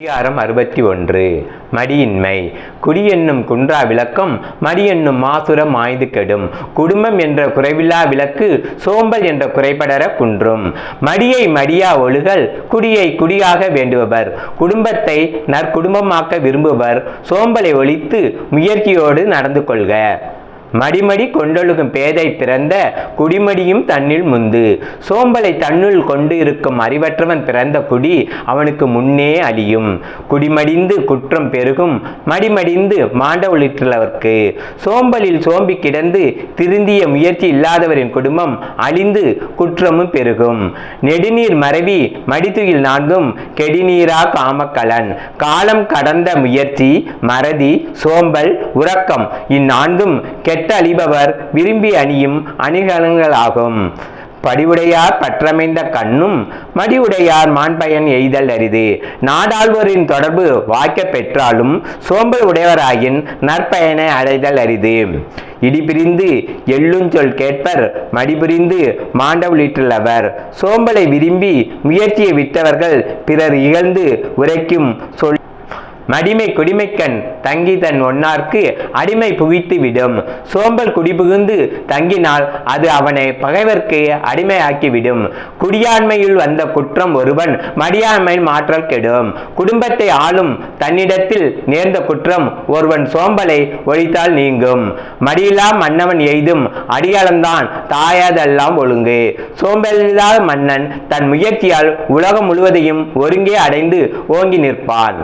அதிகாரம் அறுபத்தி ஒன்று. மடியின்மை. குடி என்னும் குன்றா விளக்கம் மடி என்னும் மாசுரம் ஆய்ந்து கெடும். குடும்பம் என்ற குறைவில்லா விளக்கு சோம்பல் என்ற குறைபடர குன்றும். மடியை மடியா ஒழுகல் குடியை குடியாக வேண்டுபவர். குடும்பத்தை நற்குடும்பமாக்க விரும்புவர் சோம்பலை ஒழித்து முயற்சியோடு நடந்து கொள்க. மடிமடி கொண்டொழுகும் பேதை பிறந்த குடிமடியும் தன்னில் முந்து. சோம்பலை தன்னுள் கொண்டு இருக்கும் அறிவற்றவன் பிறந்த குடி அவனுக்கு முன்னே அழியும். குடிமடிந்து குற்றம் பெருகும் மடிமடிந்து மாண்டவுளிற்றுள்ளவர்க்கு சோம்பலில் சோம்பி கிடந்து திருந்திய முயற்சி இல்லாதவரின் குடும்பம் அழிந்து குற்றமும் பெருகும். நெடுநீர் மறைவி மடித்துயில் நான்கும் கெடிநீரா காமக்கலன். காலம் கடந்த முயற்சி மறதி சோம்பல் உறக்கம் இந்நான்கும் கெட்ட அழிபவர் விரும்பி அணியும் அணிகலன்களாகும். படிவுடையார் பற்றமைந்த கண்ணும் மடிவுடையார் மான்பயன் எய்தல் அரிது. நாடாள்வரின் தொடர்பு வாய்க்க பெற்றாலும் சோம்பல் உடையவராயின் நற்பயனை அடைதல் அரிது. இடிபிரிந்து எள்ளுஞ்சொல் கேட்பர் மடிபுரிந்து மாண்டவுளிட்டுள்ளவர் சோம்பலை விரும்பி முயற்சியை விட்டவர்கள் பிறர் இகழ்ந்து உரைக்கும் சொல் மடிமை குடிமைக்கண் தங்கி தன் ஒன்னார்க்கு அடிமை புகித்து விடும் சோம்பல் குடிபுகுந்து தங்கினால் அது அவனை பகைவர்க்கு அடிமையாக்கிவிடும். குடியாண்மையில் வந்த குற்றம் ஒருவன் மடியாண்மை மாற்றல் கெடும். குடும்பத்தை ஆளும் தன்னிடத்தில் நேர்ந்த குற்றம் ஒருவன் சோம்பலை ஒழித்தால் நீங்கும். மடியில்லா மன்னவன் எய்தும் அடியாளம்தான் தாயாதெல்லாம் ஒழுங்கு. சோம்பலில்லாத மன்னன் தன் முயற்சியால் உலகம் முழுவதையும் ஒருங்கே அடைந்து ஓங்கி நிற்பான்.